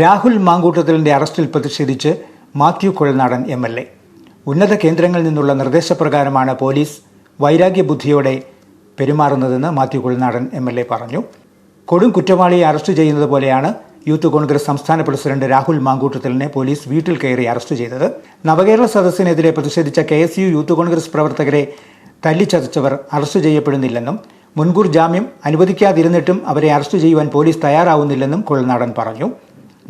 രാഹുൽ മാങ്കൂട്ടത്തിലിന്റെ അറസ്റ്റിൽ പ്രതിഷേധിച്ച് Mathew Kuzhalnadan M L A. ഉന്നത കേന്ദ്രങ്ങളിൽ നിന്നുള്ള നിർദ്ദേശപ്രകാരമാണ് പോലീസ് വൈരാഗ്യബുദ്ധിയോടെ പെരുമാറുന്നതെന്ന് Mathew Kuzhalnadan M L A പറഞ്ഞു. കൊടും കുറ്റവാളിയെ അറസ്റ്റ് ചെയ്യുന്നത് പോലെയാണ് യൂത്ത് കോൺഗ്രസ് സംസ്ഥാന പ്രസിഡന്റ് രാഹുൽ മാങ്കൂട്ടത്തിലിനെ പോലീസ് വീട്ടിൽ കയറി അറസ്റ്റ് ചെയ്തത്. നവകേരള സദസ്സിനെതിരെ പ്രതിഷേധിച്ച K S U Youth Congress പ്രവർത്തകരെ തല്ലിച്ചതച്ചവർ അറസ്റ്റ് ചെയ്യപ്പെടുന്നില്ലെന്നും മുൻകൂർ ജാമ്യം അനുവദിക്കാതിരുന്നിട്ടും അവരെ അറസ്റ്റ് ചെയ്യുവാൻ പോലീസ് തയ്യാറാവുന്നില്ലെന്നും കുഴൽനാടൻ പറഞ്ഞു.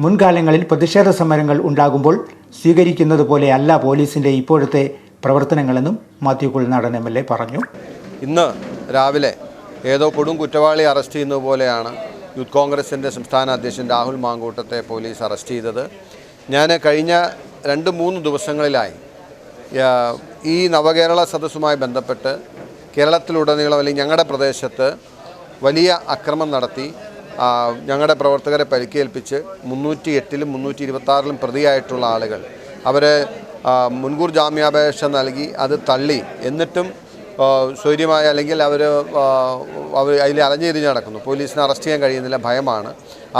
മുൻകാലങ്ങളിൽ പ്രതിഷേധ സമരങ്ങൾ ഉണ്ടാകുമ്പോൾ സ്വീകരിക്കുന്നത് പോലെയല്ല പോലീസിന്റെ ഇപ്പോഴത്തെ പ്രവർത്തനങ്ങളെന്നും Mathew Kuzhalnadan M L A പറഞ്ഞു. ഇന്ന് രാവിലെ ഏതോ കൊടും കുറ്റവാളി അറസ്റ്റ് ചെയ്യുന്നത് പോലെയാണ് യൂത്ത് കോൺഗ്രസിന്റെ സംസ്ഥാന അധ്യക്ഷൻ രാഹുൽ മാങ്കൂട്ടത്തെ പോലീസ് അറസ്റ്റ് ചെയ്തത്. ഞാൻ കഴിഞ്ഞ രണ്ട് മൂന്ന് ദിവസങ്ങളിലായി ഈ നവകേരള സദസ്സുമായി ബന്ധപ്പെട്ട് കേരളത്തിലുടനീളം അല്ലെങ്കിൽ ഞങ്ങളുടെ പ്രദേശത്ത് വലിയ അക്രമം നടത്തി ഞങ്ങളുടെ പ്രവർത്തകരെ പരിക്കേൽപ്പിച്ച് മുന്നൂറ്റി എട്ടിലും മുന്നൂറ്റി ഇരുപത്താറിലും പ്രതിയായിട്ടുള്ള ആളുകൾ. അവരെ മുൻകൂർ ജാമ്യാപേക്ഷ നൽകി അത് തള്ളി. എന്നിട്ടും സ്വൈര്യമായ അല്ലെങ്കിൽ അവർ അവർ അതിൽ അലഞ്ഞിരിഞ്ഞ് നടക്കുന്നു. പോലീസിനെ അറസ്റ്റ് ചെയ്യാൻ കഴിയുന്നില്ല ഭയമാണ്.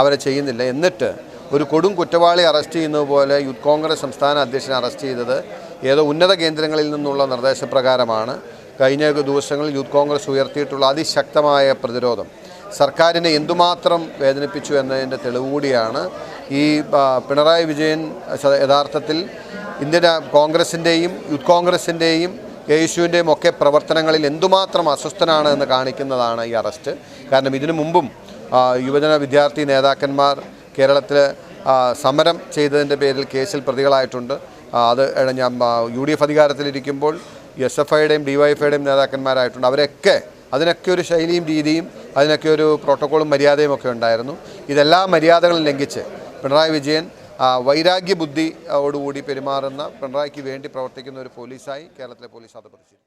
അവരെ ചെയ്യുന്നില്ല. എന്നിട്ട് ഒരു കൊടും കുറ്റവാളി അറസ്റ്റ് ചെയ്യുന്നത് പോലെ യൂത്ത് കോൺഗ്രസ് സംസ്ഥാന അധ്യക്ഷനെ അറസ്റ്റ് ചെയ്തത് ഏതോ ഉന്നത കേന്ദ്രങ്ങളിൽ നിന്നുള്ള നിർദ്ദേശപ്രകാരമാണ്. കഴിഞ്ഞ ദിവസങ്ങളിൽ യൂത്ത് കോൺഗ്രസ് ഉയർത്തിയിട്ടുള്ള അതിശക്തമായ പ്രതിരോധം. സർക്കാരിനെ എന്തുമാത്രം വേദനിപ്പിച്ചു എന്നതിന്റെ തെളിവ് കൂടിയാണ് ഈ പിണറായി വിജയൻ യഥാർത്ഥത്തിൽ ഇന്ത്യൻ കോൺഗ്രസിന്റെയും യൂത്ത് കോൺഗ്രസിന്റെയും യേശുവിന്റെയും ഒക്കെ പ്രവർത്തനങ്ങളിൽ എന്തുമാത്രം അസ്വസ്ഥനാണ് എന്ന് കാണിക്കുന്നതാണ് ഈ അറസ്റ്റ്. കാരണം ഇതിനു മുമ്പും യുവജന വിദ്യാർത്ഥി നേതാക്കന്മാർ കേരളത്തിൽ സമരം ചെയ്തതിന്റെ പേരിൽ കേസിൽ പ്രതികളായിട്ടുണ്ട്. അത് ഞാൻ യു ഡി എഫ് അധികാരത്തിലിരിക്കുമ്പോൾ എസ് എഫ് ഐയുടെയും ഡി വൈ എഫ് ഐയുടെയും നേതാക്കന്മാരായിട്ടുണ്ട്. അവരൊക്കെ അതിനൊക്കെ ഒരു ശൈലിയും രീതിയും അതിനൊക്കെ ഒരു പ്രോട്ടോക്കോളും മര്യാദയും ഒക്കെ ഉണ്ടായിരുന്നു. ഇതെല്ലാ മര്യാദകളും ലംഘിച്ച് പിണറായി വിജയൻ വൈരാഗ്യ ബുദ്ധിയോടുകൂടി പെരുമാറുന്ന പിണറായിക്ക് വേണ്ടി പ്രവർത്തിക്കുന്ന ഒരു പോലീസായി കേരളത്തിലെ പോലീസ് അത് പ്രതിഷ്ഠിച്ചു